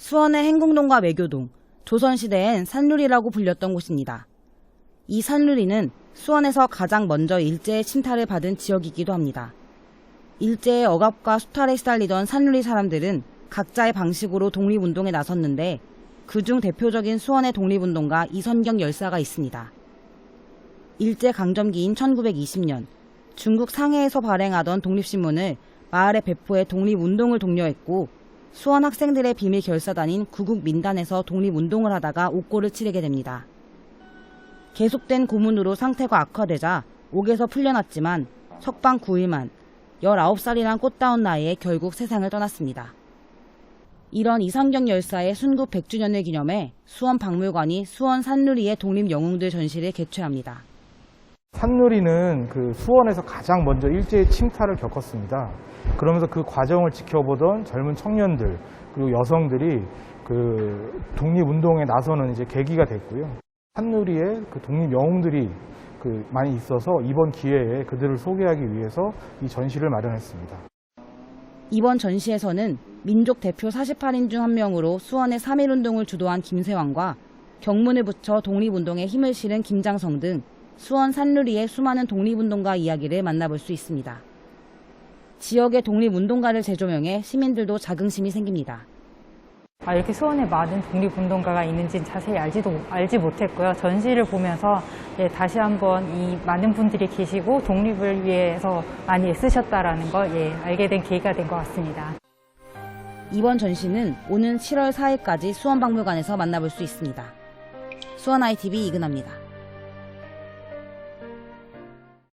수원의 행궁동과 외교동, 조선시대엔 산루리라고 불렸던 곳입니다. 이 산루리는 수원에서 가장 먼저 일제의 침탈을 받은 지역이기도 합니다. 일제의 억압과 수탈에 시달리던 산루리 사람들은 각자의 방식으로 독립운동에 나섰는데 그중 대표적인 수원의 독립운동가 이선경 열사가 있습니다. 일제 강점기인 1920년 중국 상해에서 발행하던 독립신문을 마을에 배포해 독립운동을 독려했고 수원 학생들의 비밀 결사단인 구국 민단에서 독립운동을 하다가 옥고를 치르게 됩니다. 계속된 고문으로 상태가 악화되자 옥에서 풀려났지만 석방 9일만 19살이란 꽃다운 나이에 결국 세상을 떠났습니다. 이런 이상경 열사의 순국 100주년을 기념해 수원 박물관이 수원 산누리의 독립 영웅들 전시를 개최합니다. 산누리는 그 수원에서 가장 먼저 일제의 침탈을 겪었습니다. 그러면서 그 과정을 지켜보던 젊은 청년들 그리고 여성들이 그 독립운동에 나서는 이제 계기가 됐고요. 산누리에 그 독립 영웅들이 그 많이 있어서 이번 기회에 그들을 소개하기 위해서 이 전시를 마련했습니다. 이번 전시에서는 민족 대표 48인 중 한 명으로 수원의 3.1운동을 주도한 김세왕과 경문을 붙여 독립운동에 힘을 실은 김장성 등 수원 산누리의 수많은 독립운동가 이야기를 만나볼 수 있습니다. 지역의 독립운동가를 재조명해 시민들도 자긍심이 생깁니다. 아, 이렇게 수원에 많은 독립운동가가 있는지 자세히 알지도 알지 못했고요. 전시를 보면서 예, 다시 한번 이 많은 분들이 계시고 독립을 위해서 많이 애쓰셨다라는 걸 예, 알게 된 계기가 된 것 같습니다. 이번 전시는 오는 7월 4일까지 수원박물관에서 만나볼 수 있습니다. 수원 ITV 이근아입니다.